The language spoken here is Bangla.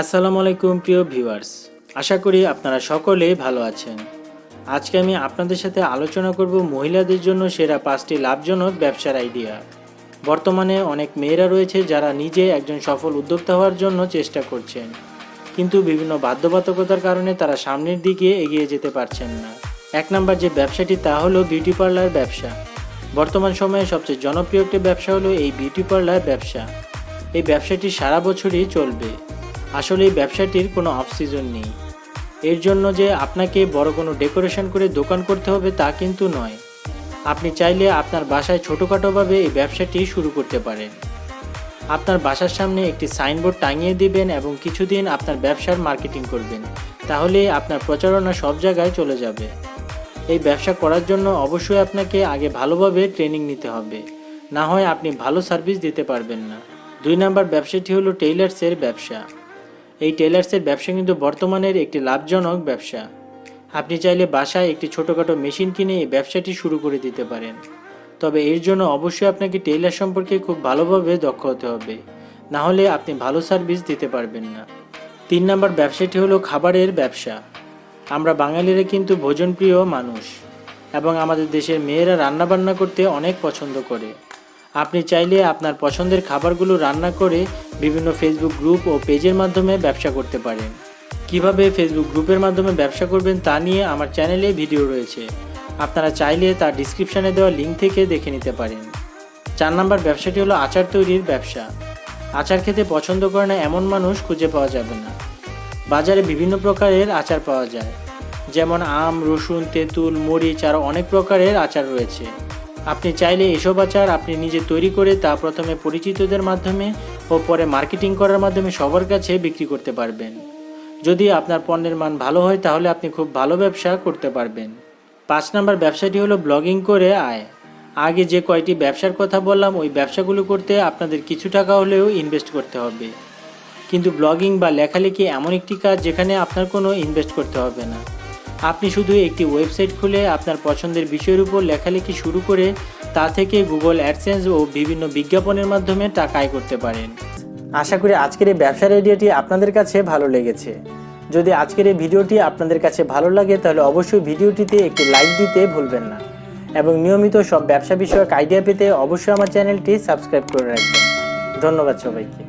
আসসালামু আলাইকুম, প্রিয় ভিউয়ার্স। আশা করি আপনারা সকলেই ভালো আছেন। আজকে আমি আপনাদের সাথে আলোচনা করব মহিলাদের জন্য সেরা পাঁচটি লাভজনক ব্যবসার আইডিয়া। বর্তমানে অনেক মেয়েরা রয়েছে যারা নিজে একজন সফল উদ্যোক্তা হওয়ার জন্য চেষ্টা করছেন। কিন্তু বিভিন্ন বাধ্যবাধকতার কারণে তারা সামনের দিকে এগিয়ে যেতে পারছেন না। এক নাম্বার যে ব্যবসাটি, তা হলো বিউটি পার্লার ব্যবসা। বর্তমান সময়ে সবচেয়ে জনপ্রিয় একটি ব্যবসা হলো এই বিউটি পার্লার ব্যবসা। এই ব্যবসাটি সারা বছরই চলবে। আসলে এই ব্যবসাটির কোনো অফ সিজন নেই। এর জন্য যে আপনাকে বড় কোনো ডেকোরেশন করে দোকান করতে হবে তা কিন্তু নয়। আপনি চাইলে আপনার বাসায় ছোটোখাটোভাবে এই ব্যবসাটি শুরু করতে পারেন। আপনার বাসার সামনে একটি সাইনবোর্ড টাঙিয়ে দিবেন এবং কিছুদিন আপনার ব্যবসার মার্কেটিং করবেন। তাহলে আপনার প্রচারণা সব জায়গায় চলে যাবে। এই ব্যবসা করার জন্য অবশ্যই আপনাকে আগে ভালোভাবে ট্রেনিং নিতে হবে। না হয় আপনি ভালো সার্ভিস দিতে পারবেন না। দুই নাম্বার ব্যবসাটি হলো টেইলার্সের ব্যবসা। এই টেলার্সের ব্যবসা কিন্তু বর্তমানের একটি লাভজনক ব্যবসা। আপনি চাইলে বাসায় একটি ছোটোখাটো মেশিন কিনে এই ব্যবসাটি শুরু করে দিতে পারেন। তবে এর জন্য অবশ্যই আপনাকে টেইলার সম্পর্কে খুব ভালোভাবে দক্ষ হতে হবে। না হলে আপনি ভালো সার্ভিস দিতে পারবেন না। তিন নম্বর ব্যবসাটি হলো খাবারের ব্যবসা। আমরা বাঙালিরা কিন্তু ভোজনপ্রিয় মানুষ এবং আমাদের দেশের মেয়েরা রান্নাবান্না করতে অনেক পছন্দ করে। আপনি চাইলে আপনার পছন্দের খাবারগুলো রান্না করে বিভিন্ন ফেসবুক গ্রুপ ও পেজের মাধ্যমে ব্যবসা করতে পারেন। কীভাবে ফেসবুক গ্রুপের মাধ্যমে ব্যবসা করবেন তা নিয়ে আমার চ্যানেলে ভিডিও রয়েছে। আপনারা চাইলে তার ডিসক্রিপশানে দেওয়া লিঙ্ক থেকে দেখে নিতে পারেন। চার নাম্বার ব্যবসাটি হলো আচার তৈরির ব্যবসা। আচার খেতে পছন্দ করে না এমন মানুষ খুঁজে পাওয়া যাবে না। বাজারে বিভিন্ন প্রকারের আচার পাওয়া যায়। যেমন আম, রসুন, তেঁতুল, মরিচ আরও অনেক প্রকারের আচার রয়েছে। আপনি চাইলে এসব আচার আপনি নিজে তৈরি করে তা প্রথমে পরিচিতদের মাধ্যমে ও পরে মার্কেটিং করার মাধ্যমে সবার কাছে বিক্রি করতে পারবেন। যদি আপনার পণ্যের মান ভালো হয়, তাহলে আপনি খুব ভালো ব্যবসা করতে পারবেন। পাঁচ নাম্বার ব্যবসাটি হলো ব্লগিং করে আয়। আগে যে কয়টি ব্যবসার কথা বললাম, ওই ব্যবসাগুলো করতে আপনাদের কিছু টাকা হলেও ইনভেস্ট করতে হবে। কিন্তু ব্লগিং বা লেখালেখি এমন একটি কাজ যেখানে আপনার কোনো ইনভেস্ট করতে হবে না। আপনি শুধু একটি ওয়েবসাইট খুলে আপনার পছন্দের বিষয়ের উপর লেখালেখি শুরু করে তা থেকে গুগল অ্যাডসেন্স ও বিভিন্ন বিজ্ঞাপনের মাধ্যমে টাকা আয় করতে পারেন। আশা করি আজকের এই ব্যবসার আইডিয়াটি আপনাদের কাছে ভালো লেগেছে। যদি আজকের এই ভিডিওটি আপনাদের কাছে ভালো লাগে, তাহলে অবশ্যই ভিডিওটিতে একটি লাইক দিতে ভুলবেন না। এবং নিয়মিত সব ব্যবসা বিষয়ক আইডিয়া পেতে অবশ্যই আমার চ্যানেলটি সাবস্ক্রাইব করে রাখবেন। ধন্যবাদ সবাইকে।